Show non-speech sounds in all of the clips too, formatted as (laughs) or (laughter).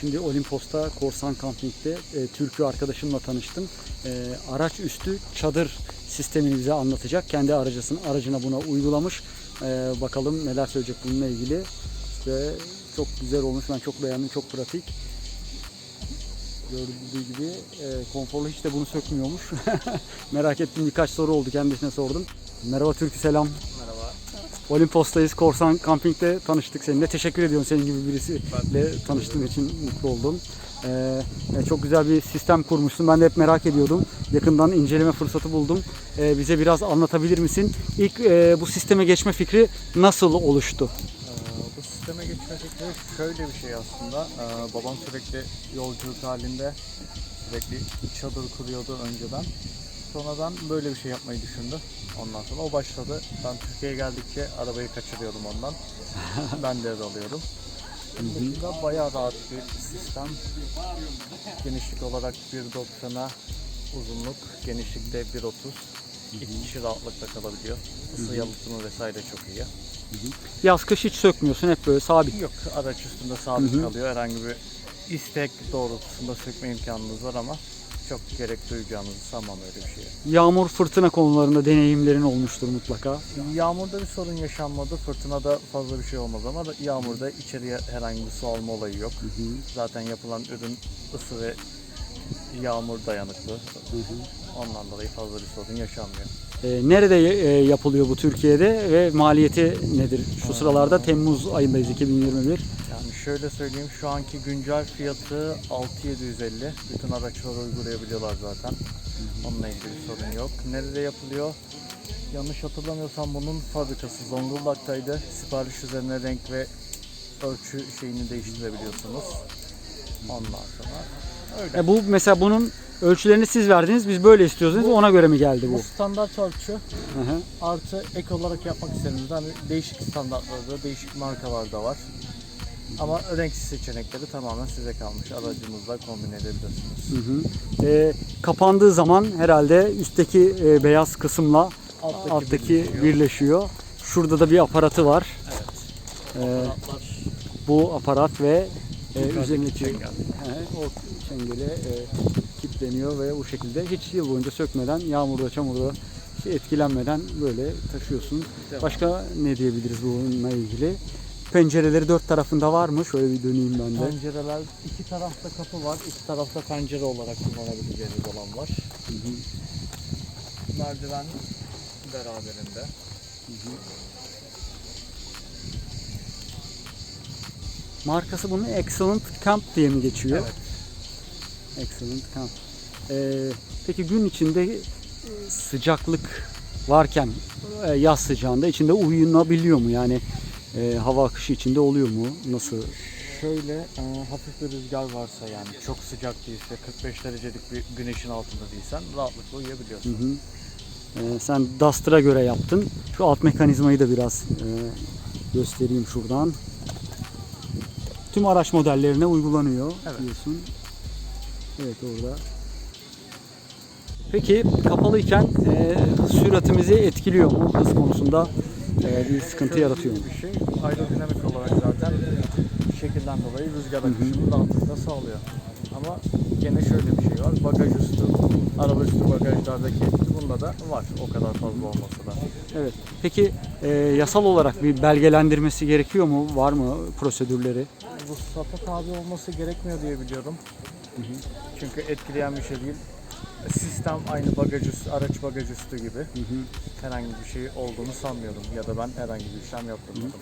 Şimdi Olimpos'ta Korsan Camping'de e, Türkü arkadaşımla tanıştım. E, araç üstü çadır sistemini bize anlatacak. Kendi aracısını, aracına buna uygulamış. E, bakalım neler söyleyecek bununla ilgili. İşte çok güzel olmuş. Ben çok beğendim. Çok pratik. Gördüğü gibi e, konforlu hiç de bunu sökmüyormuş. (laughs) Merak ettim birkaç soru oldu kendisine sordum. Merhaba Türkü selam. Olimpos'tayız. Korsan Camping'de tanıştık seninle. Teşekkür ediyorum senin gibi birisiyle tanıştığım için mutlu oldum. Ee, e, çok güzel bir sistem kurmuşsun. Ben de hep merak ediyordum. Yakından inceleme fırsatı buldum. Ee, bize biraz anlatabilir misin? İlk e, bu sisteme geçme fikri nasıl oluştu? Ee, bu sisteme geçme fikri şöyle bir şey aslında. Ee, babam sürekli yolculuk halinde sürekli çadır kuruyordu önceden. Sonradan böyle bir şey yapmayı düşündü. Ondan sonra o başladı. Ben Türkiye'ye geldikçe arabayı kaçırıyordum ondan. (laughs) ben de alıyorum. Bunun dışında bayağı rahat bir sistem. Genişlik olarak 1.90'a uzunluk, genişlikte 1.30. İki kişi rahatlıkla kalabiliyor. Isı yalıtımı vesaire çok iyi. Yaz kış hiç sökmüyorsun. Hep böyle sabit. Yok araç üstünde sabit kalıyor. Herhangi bir istek doğrultusunda sökme imkanınız var ama çok gerek duyacağınızı sanmam öyle bir şeye. Yağmur fırtına konularında deneyimlerin olmuştur mutlaka. Yağmurda bir sorun yaşanmadı. Fırtınada fazla bir şey olmaz ama da yağmurda içeriye herhangi bir su alma olayı yok. Zaten yapılan ürün ısı ve yağmur dayanıklı. Ondan dolayı fazla bir sorun yaşanmıyor. Ee, nerede e, yapılıyor bu Türkiye'de ve maliyeti nedir? Şu sıralarda Temmuz ayındayız 2021. Yani şöyle söyleyeyim şu anki güncel fiyatı 6750. Bütün araçları uygulayabiliyorlar zaten. Onunla ilgili bir sorun yok. Nerede yapılıyor? Yanlış hatırlamıyorsam bunun fabrikası Zonguldak'taydı. Sipariş üzerine renk ve ölçü şeyini değiştirebiliyorsunuz. Ondan sonra öyle. E bu mesela bunun ölçülerini siz verdiniz. Biz böyle istiyorsunuz. Bu- Ona göre mi geldi bu? Bu standart ölçü Hı hı. artı ek olarak yapmak istediğinizde hani değişik standartlarda, değişik markalarda var. Ama renksiz seçenekleri tamamen size kalmış. Aracınızla kombin edebilirsiniz. Hı hı. E, kapandığı zaman herhalde üstteki e, beyaz kısımla Alttaki, alttaki birleşiyor. birleşiyor. Şurada da bir aparatı var. Evet. E, bu aparat ve e, üzerindeki çengel. He, o çengele e, kilitleniyor ve bu şekilde hiç yıl boyunca sökmeden, yağmurda, çamurda etkilenmeden böyle taşıyorsun. Başka ne diyebiliriz bununla ilgili? Pencereleri dört tarafında var mı? Şöyle bir döneyim ben de. Pencereler, iki tarafta kapı var, iki tarafta pencere olarak kullanabileceğiniz alan var. Hı hı. Merdiven beraberinde. Markası bunun Excellent Camp diye mi geçiyor? Evet. Excellent Camp. Ee, peki gün içinde e, sıcaklık varken e, yaz sıcağında içinde uyunabiliyor mu? Yani e, hava akışı içinde oluyor mu? Nasıl? Şöyle e, hafif bir rüzgar varsa yani çok sıcak değilse 45 derecelik bir güneşin altında değilsen rahatlıkla Hı uyuyabiliyorsun. hı. Ee, sen Duster'a göre yaptın. Şu alt mekanizmayı da biraz e, göstereyim şuradan. Tüm araç modellerine uygulanıyor Evet. diyorsun. Evet orada. Peki kapalıyken e, süratimizi etkiliyor mu? Hız konusunda e, bir sıkıntı Şöyle yaratıyor mu? Bir şey aerodinamik olarak zaten şekilden dolayı rüzgar akışını rahatlıkla sağlıyor. Ama gene şöyle bir şey var. Bagaj üstü, araba üstü bagajlardaki bunda da var. O kadar fazla olmasa da. Evet. Peki e, yasal olarak bir belgelendirmesi gerekiyor mu? Var mı prosedürleri? Bu sata tabi olması gerekmiyor diye biliyorum. Çünkü etkileyen bir şey değil. Sistem aynı bagaj üstü, araç bagaj üstü gibi. Herhangi bir şey olduğunu sanmıyorum. Ya da ben herhangi bir işlem yaptırmadım.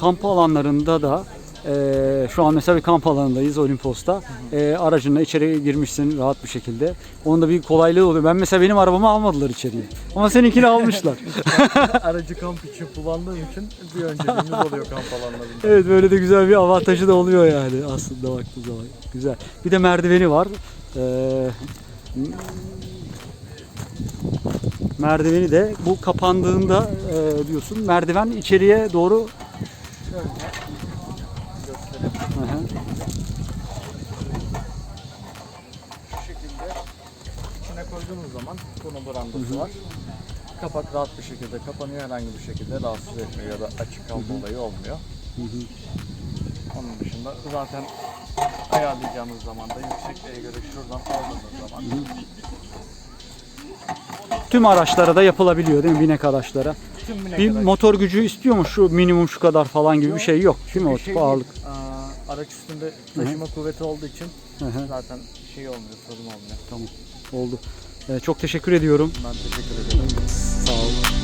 kamp alanlarında da e, şu an mesela bir kamp alanındayız Olimpos'ta. E, aracınla içeri girmişsin rahat bir şekilde. Onun da bir kolaylığı oluyor. Ben mesela benim arabamı almadılar içeriye. Ama seninkini almışlar. (laughs) Aracı kamp için kullandığım için bir önceliğimiz oluyor kamp alanlarında. evet böyle de güzel bir avantajı da oluyor yani aslında baktığı zaman. Güzel. Bir de merdiveni var. E, merdiveni de bu kapandığında e, diyorsun merdiven içeriye doğru Şöyle. Hı hı. Şu şekilde içine koyduğunuz zaman bunun brandası var. Kapak rahat bir şekilde kapanıyor. Herhangi bir şekilde rahatsız etmiyor ya da açık kalma olayı olmuyor. Hı hı. Onun dışında zaten ayarlayacağınız zaman da yüksekliğe göre şuradan aldığınız zaman Tüm araçlara da yapılabiliyor değil mi? Binek araçlara. tüm bine Bir kadar motor gücü istiyor mu? Şu minimum şu kadar falan gibi bir şey yok. Değil mi o bir tip şey değil. ağırlık? Aa, araç üstünde taşıma kuvveti olduğu için Hı hı, zaten şey olmuyor, sorun olmuyor. tamam. Oldu. Ee, çok teşekkür ediyorum. Ben teşekkür ederim. Sağ ol.